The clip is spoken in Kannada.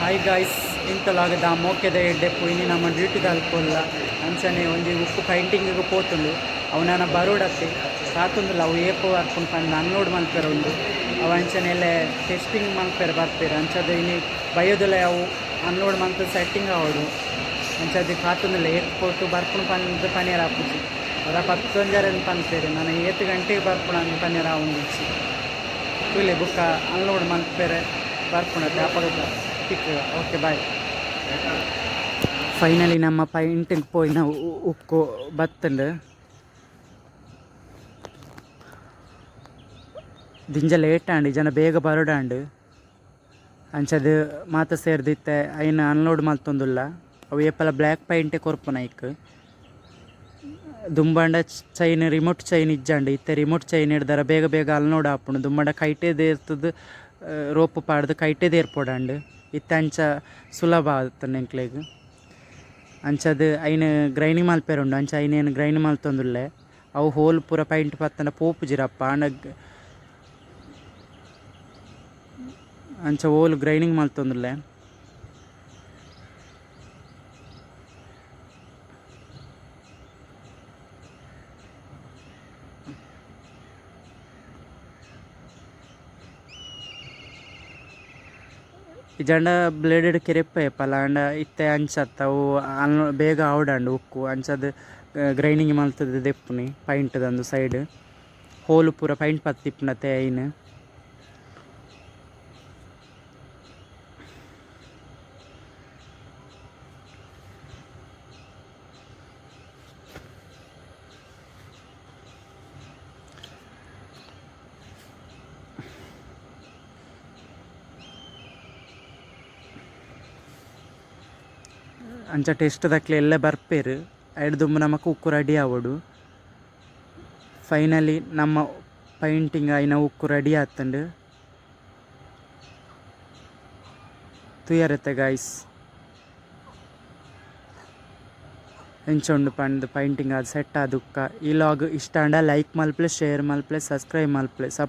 ಹಾಯ್ ಗಾಯ್ಸ್ ಇಂತಲಾಗದ ಮೋಕೆದ ಎಡ್ಡೆಪ್ಪು ಪೋಯಿನಿ ನಮ್ಮ ಡ್ಯೂಟಿ ತಲುಪಲ್ಲ ಅಂಚನೆ ಒಂಜಿ ಉಪ್ಪು ಪೈಂಟಿಂಗ್ ಪೋತುಂಡು. ಅವು ನನ್ನ ಬರೋಡತ್ತೆ ಕಾತುಂದುಲ್ಲ ಅವು ಏಪು ಹಾಕೊಂಡು ಪಂಡ ಅನ್ನೋಡ್ ಮಲ್ಪೆರ ಉಂಡು. ಅವು ಅಂಚನೆ ಟೆಸ್ಟಿಂಗ್ ಮಲ್ಪೆರ ಬರ್ಪೇರು ಅಂಚದು ಇನ್ನು ಬಯೋದಲ್ಲ ಅವು ಅನ್ಲೋಡ್ ಮಂತ್ ಸೆಟ್ಟಿಂಗ್ ಆವಡು ಅಂಚದು ಕಾತುಂದಿಲ್ಲ ಏತ್ ಪೋತು ಬರ್ಕೊಂಡು ಪಂದ್ ಪನೀರ್ ಆಪುಜಿ ಅದ ಪತ್ತೊಂಜರನ್ ಪನ್ಪೇರು ನಾನು ಏತು ಗಂಟೆಗೆ ಬರ್ಕೊಂಡು ಅಂದ್ ಪನೀರ್ ಆವೊಂದಿಚ್ಚಿ. ಕೂಲಿ ಬುಕ್ಕ ಅನ್ಲೋಡ್ ಮಲ್ಪೇರೆ ಬರ್ಪುಣತ್ತೆ ಅಪಗತ ಓಕೆ ಬಾಯ್ ಫೈನಲಿ ನಮ್ಮ ಪೈಂಟಿಗೆ ಪೋಯಿನ ಉಕ್ಕು ಬತ್ತಂಡು ದಿಂಜ ಲೇಟ್ ಆಂಡು ಜನ ಬೇಗ ಬರೋಡಾಂಡು. ಅಂಚದು ಮಾತ ಸೇರ್ದಿತ್ತೆ ಐನ ಅನ್ಲೋಡ್ ಮಲ್ತೊಂದುಲ್ಲ ಅವು ಏಪಲ ಬ್ಲ್ಯಾಕ್ ಪೈಂಟೆ ಕೊರ್ಪುನ ಇಕ್ ದುಂಬಾಂಡ ಚೈನ್ ರಿಮೋಟ್ ಚೈನ್ ಇಜ್ಜಾಂಡಿ. ಇತ್ತೆ ರಿಮೋಟ್ ಚೈನ್ ಹಿಡ್ದಾರ ಬೇಗ ಬೇಗ ಅಲ್ನೋಡ್ ಆಪುಂಡು ದುಂಬಾಂಡ ಕೈಟೇದು ಇರ್ತದ ರೋಪ್ ಪಾಡ್ದು ಕೈಟೇದು ಏರ್ಪೋಡಾಂಡು. ಇತ್ತೆ ಅಂಚ ಸುಲಭ ಆತನ ಎಂಕ್ಲೆಗ್ ಅಂಚದು ಗ್ರೈನಿಂಗ್ ಗ್ರೈಂಡಿಂಗ್ ಮಲ್ಪೇರುಂಡು ಅಂಚ ಐನೇನು ಗ್ರೈಂಡ್ ಮಲ್ತೊಂದುಲ್ಲೆ ಅವು ಹೋಲ್ ಪೂರ ಪೈಂಟ್ ಪತ್ತನ ಪೋಪುಜಿರಪ್ಪ ಆಂಡ ಅಂಚ ಹೋಲ್ ಗ್ರೈಂಡಿಂಗ್ ಮಲ್ತೊಂದುಲ್ಲೆ ಇಜಂಡ ಬ್ಲೇಡೆಡ್ ಕೆರೆಪ್ಪೆ ಆಂಡ ಇತ್ತೆ ಅಂಚತ್ತ ಅವು ಅಲ್ ಬೇಗ ಆವಡಾಂಡು ಉಕ್ಕು ಅಂಚದ ಗ್ರೈಂಡಿಂಗ್ ಮಲ್ತದ ದೆಪ್ಪುನಿ ಪೈಂಟ್ದಂದು ಸೈಡ್ ಹೋಲು ಪೂರ ಪೈಂಟ್ ಪತ್ತಿಪ್ಪುನತೆ ಐನ್ ಅಂಚ ಟೆಸ್ಟ್ ದಕ್ಲೆ ಎಲ್ಲ ಬರ್ಪೇರು. ಐಡ್ ದುಂಬು ನಮಕ್ ಉಕ್ಕು ರೆಡಿ ಆವಡು. ಫೈನಲಿ ನಮ್ಮ ಪೈಂಟಿಂಗ್ ಐನ ಉಕ್ಕು ರೆಡಿ ಆತಂಡು. ತುಯರತ್ತೆ ಗಾಯ್ಸ್ ಹೆಂಚೊಂಡು ಪಂಡ್ ಪೈಂಟಿಂಗ್ ಅದು ಸೆಟ್ ಆದುಕ್ಕ ಈ ಲಾಗ್ ಇಷ್ಟ ಅಂಡ ಲೈಕ್ ಮಲ್ಪ್ಲೆ ಶೇರ್ ಮಲ್ಪ್ಲೆ ಸಬ್ಸ್ಕ್ರೈಬ್ ಮಲ್ಪ್ಲೆ ಸಪ್